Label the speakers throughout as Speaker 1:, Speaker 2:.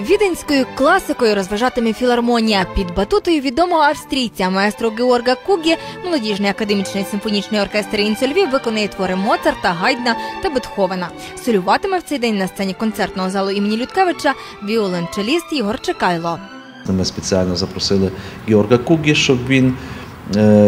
Speaker 1: Віденською класикою розважатиме філармонія під батутою відомого австрійця маестро Георга Кугі. Молодіжний академічний симфонічний оркестр Інсольвів виконує твори Моцарта, Гайдна та Бетховена. Солюватиме в цей день на сцені концертного залу імені Людкевича віолончеліст Ігор Чекайло.
Speaker 2: Ми спеціально запросили Георга Кугі, щоб він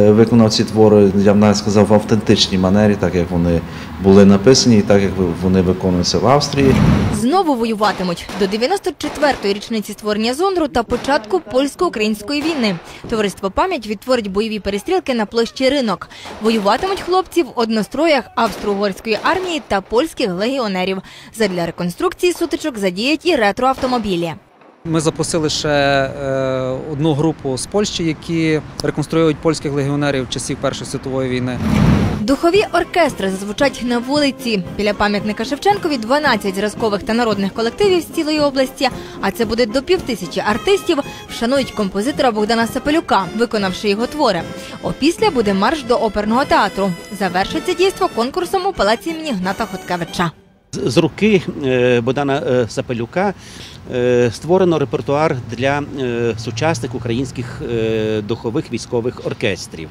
Speaker 2: виконав ці твори, я б навіть сказав, в автентичній манері, так як вони були написані, і так як вони виконуються в Австрії.
Speaker 1: Знову воюватимуть до 94-ї річниці створення зондру та початку польсько-української війни. Товариство пам'ять відтворить бойові перестрілки на площі ринок. Воюватимуть хлопці в одностроях австро-угорської армії та польських легіонерів. Задля реконструкції сутичок задіють і ретроавтомобілі.
Speaker 3: Ми запросили ще е, одну групу з Польщі, які реконструюють польських легіонерів часів Першої світової війни.
Speaker 1: Духові оркестри зазвучать на вулиці. Біля пам'ятника Шевченкові 12 зразкових та народних колективів з цілої області. А це буде до півтисячі артистів. Вшанують композитора Богдана Сапелюка, виконавши його твори. Опісля буде марш до оперного театру. Завершиться дійство конкурсом у палаці імені Гната Хоткевича.
Speaker 4: З руки е, Богдана е, Сапелюка е, створено репертуар для сучасних українських духових військових оркестрів.